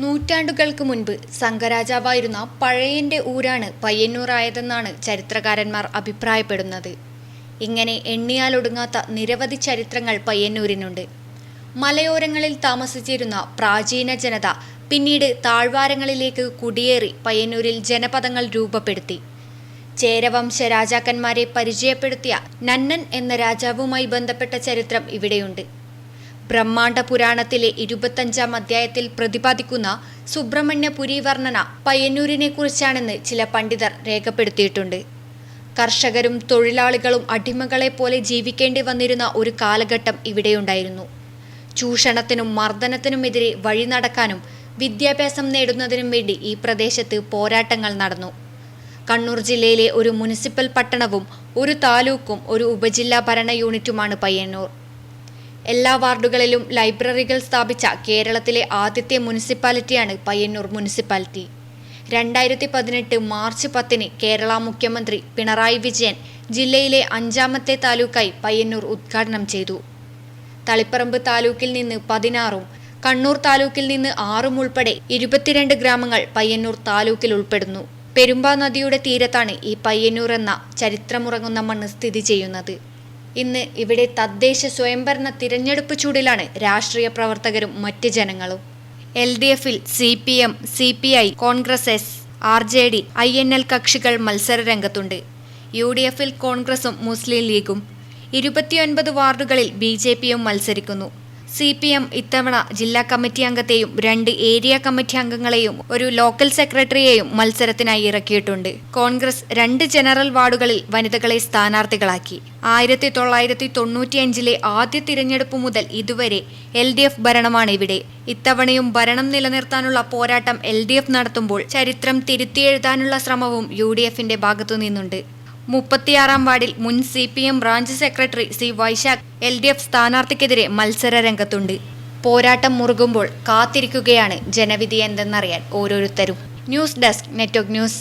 നൂറ്റാണ്ടുകൾക്ക് മുൻപ് സംഘരാജാവായിരുന്ന പഴയന്റെ ഊരാണ് പയ്യന്നൂറായതെന്നാണ് ചരിത്രകാരന്മാർ അഭിപ്രായപ്പെടുന്നത്. ഇങ്ങനെ എണ്ണിയാലൊടുങ്ങാത്ത നിരവധി ചരിത്രങ്ങൾ പയ്യന്നൂരിനുണ്ട്. മലയോരങ്ങളിൽ താമസിച്ചിരുന്ന പ്രാചീന ജനത പിന്നീട് താഴ്വാരങ്ങളിലേക്ക് കുടിയേറി പയ്യന്നൂരിൽ ജനപദങ്ങൾ രൂപപ്പെടുത്തി. ചേരവംശ രാജാക്കന്മാരെ പരിചയപ്പെടുത്തിയ നന്നൻ എന്ന രാജാവുമായി ബന്ധപ്പെട്ട ചരിത്രം ഇവിടെയുണ്ട്. ബ്രഹ്മാണ്ഡ പുരാണത്തിലെ ഇരുപത്തഞ്ചാം അധ്യായത്തിൽ പ്രതിപാദിക്കുന്ന സുബ്രഹ്മണ്യ വർണന പയ്യന്നൂരിനെ കുറിച്ചാണെന്ന് ചില പണ്ഡിതർ രേഖപ്പെടുത്തിയിട്ടുണ്ട്. കർഷകരും തൊഴിലാളികളും അടിമകളെ പോലെ ജീവിക്കേണ്ടി വന്നിരുന്ന ഒരു കാലഘട്ടം ഇവിടെയുണ്ടായിരുന്നു. ചൂഷണത്തിനും മർദ്ദനത്തിനുമെതിരെ വഴി നടക്കാനും വിദ്യാഭ്യാസം നേടുന്നതിനും വേണ്ടി ഈ പ്രദേശത്ത് പോരാട്ടങ്ങൾ നടന്നു. കണ്ണൂർ ജില്ലയിലെ ഒരു മുനിസിപ്പൽ പട്ടണവും ഒരു താലൂക്കും ഒരു ഉപജില്ലാ ഭരണ യൂണിറ്റുമാണ് പയ്യന്നൂർ. എല്ലാ വാർഡുകളിലും ലൈബ്രറികൾ സ്ഥാപിച്ച കേരളത്തിലെ ആദ്യത്തെ മുനിസിപ്പാലിറ്റിയാണ് പയ്യന്നൂർ മുനിസിപ്പാലിറ്റി. രണ്ടായിരത്തി പതിനെട്ട് മാർച്ച് പത്തിന് കേരള മുഖ്യമന്ത്രി പിണറായി വിജയൻ ജില്ലയിലെ അഞ്ചാമത്തെ താലൂക്കായി പയ്യന്നൂർ ഉദ്ഘാടനം ചെയ്തു. തളിപ്പറമ്പ് താലൂക്കിൽ നിന്ന് പതിനാറും കണ്ണൂർ താലൂക്കിൽ നിന്ന് ആറും ഉൾപ്പെടെ ഇരുപത്തിരണ്ട് ഗ്രാമങ്ങൾ പയ്യന്നൂർ താലൂക്കിൽ ഉൾപ്പെടുന്നു. പെരുമ്പാ നദിയുടെ തീരത്താണ് ഈ പയ്യന്നൂർ എന്ന ചരിത്രമുറങ്ങുന്ന മണ്ണ് സ്ഥിതി ചെയ്യുന്നത്. ഇന്ന് ഇവിടെ തദ്ദേശ സ്വയംഭരണ തിരഞ്ഞെടുപ്പ് ചൂടിലാണ് രാഷ്ട്രീയ പ്രവർത്തകരും മറ്റ് ജനങ്ങളും. എൽ ഡി എഫിൽ C P M C P I Congress S R J D I N L കക്ഷികൾ മത്സര രംഗത്തുണ്ട് യു ഡി എഫിൽ കോൺഗ്രസും മുസ്ലിം ലീഗും. ഇരുപത്തിയൊൻപത് വാർഡുകളിൽ ബി ജെ പിയും മത്സരിക്കുന്നു. സി പി എം ഇത്തവണ ജില്ലാ കമ്മിറ്റി അംഗത്തെയും രണ്ട് ഏരിയ കമ്മിറ്റി അംഗങ്ങളെയും ഒരു ലോക്കൽ സെക്രട്ടറിയെയും മത്സരത്തിനായി ഇറക്കിയിട്ടുണ്ട്. കോൺഗ്രസ് രണ്ട് ജനറൽ വാർഡുകളിൽ വനിതകളെ സ്ഥാനാർത്ഥികളാക്കി. ആയിരത്തി തൊള്ളായിരത്തി തൊണ്ണൂറ്റിയഞ്ചിലെ ആദ്യ തിരഞ്ഞെടുപ്പ് മുതൽ ഇതുവരെ എൽ ഡി എഫ് ഭരണമാണ് ഇവിടെ. ഇത്തവണയും ഭരണം നിലനിർത്താനുള്ള പോരാട്ടം എൽ ഡി എഫ് നടത്തുമ്പോൾ ചരിത്രം തിരുത്തിയെഴുതാനുള്ള ശ്രമവും യു ഡി എഫിന്റെ ഭാഗത്തു നിന്നുണ്ട്. മുപ്പത്തിയാറാം വാർഡിൽ മുൻ C P M branch secretary C Vaishakh L D F സ്ഥാനാർത്ഥിക്കെതിരെ മത്സര രംഗത്തുണ്ട്. പോരാട്ടം മുറുകുമ്പോൾ കാത്തിരിക്കുകയാണ് ജനവിധി എന്തെന്നറിയാൻ ഓരോരുത്തരും. News desk network news.